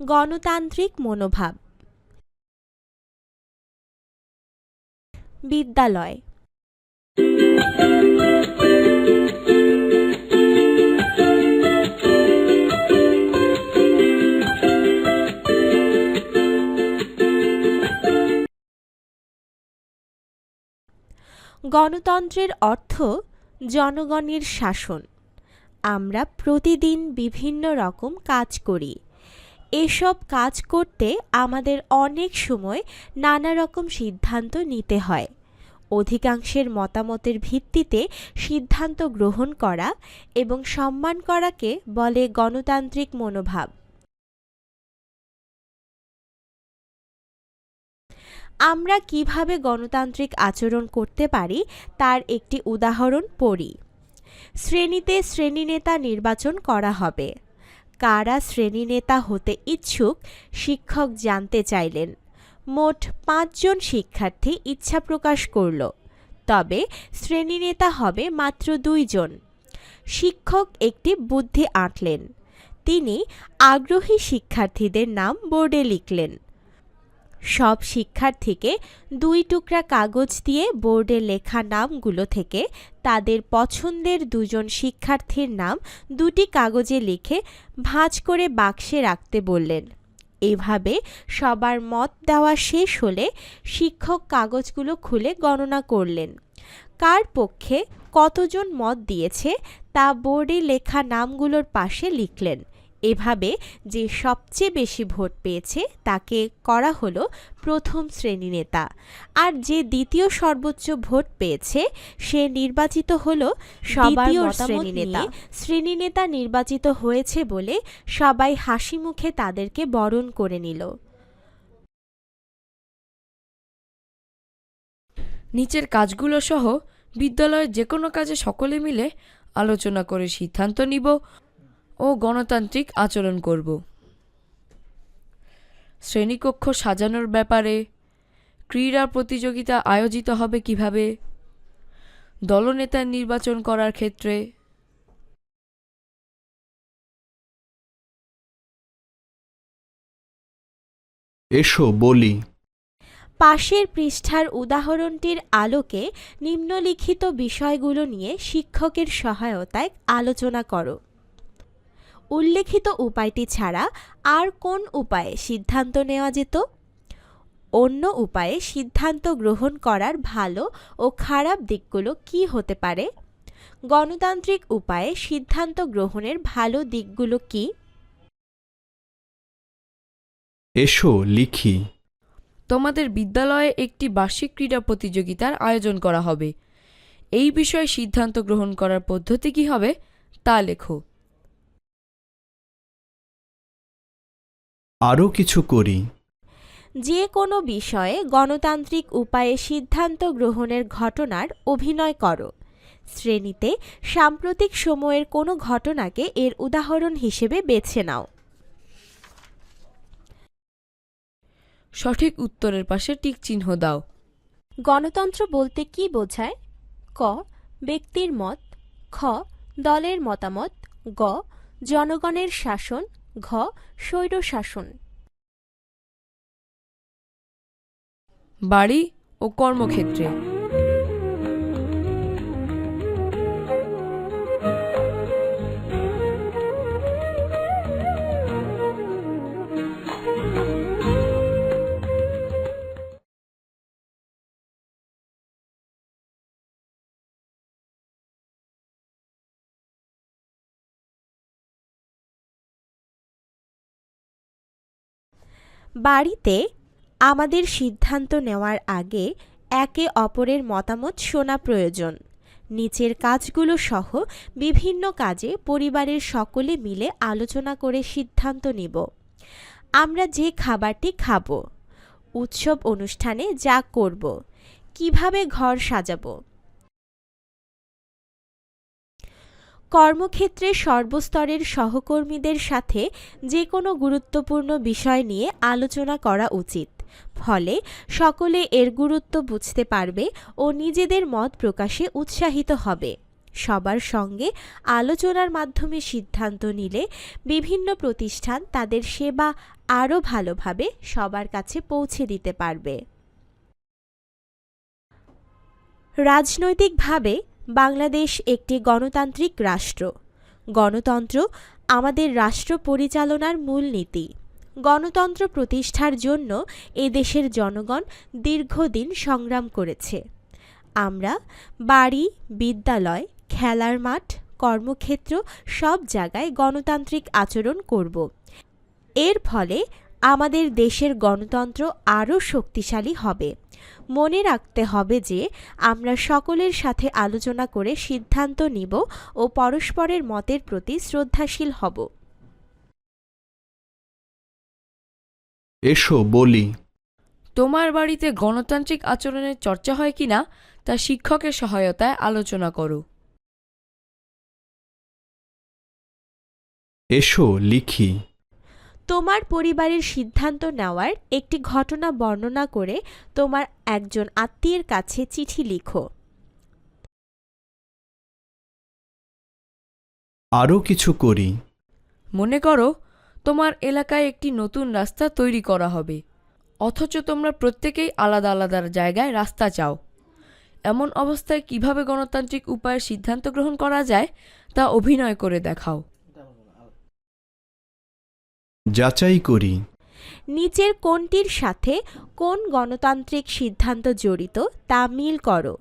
গণতান্ত্রিক মনোভাব। বিদ্যালয়। গণতন্ত্রের অর্থ জনগণের শাসন। আমরা প্রতিদিন বিভিন্ন রকম কাজ করি। এসব কাজ করতে আমাদের অনেক সময় নানা রকম সিদ্ধান্ত নিতে হয়। অধিকাংশের মতামতের ভিত্তিতে সিদ্ধান্ত গ্রহণ করা এবং সম্মান করাকে বলে গণতান্ত্রিক মনোভাব। আমরা কীভাবে গণতান্ত্রিক আচরণ করতে পারি তার একটি উদাহরণ পড়ি। শ্রেণীতে শ্রেণীনেতা নির্বাচন করা হবে। কারা শ্রেণীনেতা হতে ইচ্ছুক, শিক্ষক জানতে চাইলেন। মোট পাঁচজন শিক্ষার্থী ইচ্ছা প্রকাশ করল। তবে শ্রেণীনেতা হবে মাত্র দুইজন। শিক্ষক একটি বুদ্ধি আঁটলেন তিনি আগ্রহী শিক্ষার্থীদের নাম বোর্ডে লিখলেন। সব শিক্ষার্থীকে দুই টুকরা কাগজ দিয়ে বোর্ডে লেখা নামগুলো থেকে তাদের পছন্দের দুজন শিক্ষার্থীর নাম দুটি কাগজে লিখে ভাঁজ করে বাক্সে রাখতে বললেন। এভাবে সবার মত দেওয়া শেষ হলে শিক্ষক কাগজগুলো খুলে গণনা করলেন। কার পক্ষে কতজন মত দিয়েছে তা বোর্ডে লেখা নামগুলোর পাশে লিখলেন। এভাবে যে সবচেয়ে বেশি ভোট পেয়েছে তাকে করা হলো প্রথম শ্রেণি নেতা। আর যে দ্বিতীয় সর্বোচ্চ ভোট পেয়েছে সে নির্বাচিত হলো সবার শ্রেণি নেতা। শ্রেণি নেতা নির্বাচিত হয়েছে বলে সবাই হাসি মুখে তাদেরকে বরণ করে নিল। নিচের কাজগুলো সহ বিদ্যালয়ের যে কোনো কাজে সকলে মিলে আলোচনা করে সিদ্ধান্ত নিব। ও গণতান্ত্রিক আচরণ করব। শ্রেণীকক্ষ সাজানোর ব্যাপারে ক্রীড়া প্রতিযোগিতা আয়োজিত হবে কীভাবে? দলনেতা নির্বাচন করার ক্ষেত্রে এসো বলি। পাশের পৃষ্ঠার উদাহরণটির আলোকে নিম্নলিখিত বিষয়গুলো নিয়ে শিক্ষকের সহায়তায় আলোচনা করো। উল্লেখিত উপায়টি ছাড়া আর কোন উপায়ে সিদ্ধান্ত নেওয়া যেত? অন্য উপায়ে সিদ্ধান্ত গ্রহণ করার ভালো ও খারাপ দিকগুলো কি হতে পারে? গণতান্ত্রিক উপায়ে সিদ্ধান্ত গ্রহণের ভালো দিকগুলো কি? এসো লিখি। তোমাদের বিদ্যালয়ে একটি বার্ষিক ক্রীড়া প্রতিযোগিতার আয়োজন করা হবে। এই বিষয়ে সিদ্ধান্ত গ্রহণ করার পদ্ধতি কী হবে তা লেখো। আরও কিছু করি। যে কোনো বিষয়ে গণতান্ত্রিক উপায়ে সিদ্ধান্ত গ্রহণের ঘটনার অভিনয় করো। শ্রেণীতে সাম্প্রতিক সময়ের কোনো ঘটনাকে এর উদাহরণ হিসেবে বেছে নাও। সঠিক উত্তরের পাশে টিক চিহ্ন দাও। গণতন্ত্র বলতে কি বোঝায়? ক ব্যক্তির মত খ দলের মতামত গ জনগণের শাসন ঘ. স্বৈরশাসন। বাড়ি ও কর্মক্ষেত্রে। বাড়িতে আমাদের সিদ্ধান্ত নেওয়ার আগে একে অপরের মতামত শোনা প্রয়োজন। নিচের কাজগুলো সহ বিভিন্ন কাজে পরিবারের সকলে মিলে আলোচনা করে সিদ্ধান্ত নিব। আমরা যে খাবারটি খাব, উৎসব অনুষ্ঠানে যা করব, কীভাবে ঘর সাজাবো কর্মক্ষেত্রে সর্বস্তরের সহকর্মীদের সাথে যে কোনো গুরুত্বপূর্ণ বিষয় নিয়ে আলোচনা করা উচিত। ফলে সকলে এর গুরুত্ব বুঝতে পারবে ও নিজেদের মত প্রকাশে উৎসাহিত হবে। সবার সঙ্গে আলোচনার মাধ্যমে সিদ্ধান্ত নিলে বিভিন্ন প্রতিষ্ঠান তাদের সেবা আরও ভালোভাবে সবার কাছে পৌঁছে দিতে পারবে। রাজনৈতিকভাবে বাংলাদেশ একটি গণতান্ত্রিক রাষ্ট্র। গণতন্ত্র আমাদের রাষ্ট্র পরিচালনার মূলনীতি গণতন্ত্র প্রতিষ্ঠার জন্য এ দেশের জনগণ দীর্ঘদিন সংগ্রাম করেছে। আমরা বাড়ি, বিদ্যালয়, খেলার মাঠ, কর্মক্ষেত্র সব জায়গায় গণতান্ত্রিক আচরণ করব। এর ফলে আমাদের দেশের গণতন্ত্র আরও শক্তিশালী হবে। মনে রাখতে হবে যে আমরা সকলের সাথে আলোচনা করে সিদ্ধান্ত নিব ও পরস্পরের মতের প্রতি শ্রদ্ধাশীল হব। এসো বলি। তোমার বাড়িতে গণতান্ত্রিক আচরণের চর্চা হয় কিনা তা শিক্ষকের সহায়তায় আলোচনা করো। এসো লিখি। তোমার পরিবারের সিদ্ধান্ত নেওয়ার একটি ঘটনা বর্ণনা করে তোমার একজন আত্মীয়ের কাছে চিঠি লিখো। আরও কিছু করি। মনে করো তোমার এলাকায় একটি নতুন রাস্তা তৈরি করা হবে। অথচ তোমরা প্রত্যেকেই আলাদা আলাদা জায়গায় রাস্তা চাও। এমন অবস্থায় কীভাবে গণতান্ত্রিক উপায়ে সিদ্ধান্ত গ্রহণ করা যায় তা অভিনয় করে দেখাও। যাচাই করি। নিচের কোনটির সাথে কোন গণতান্ত্রিক সিদ্ধান্ত জড়িত তা মিল করো।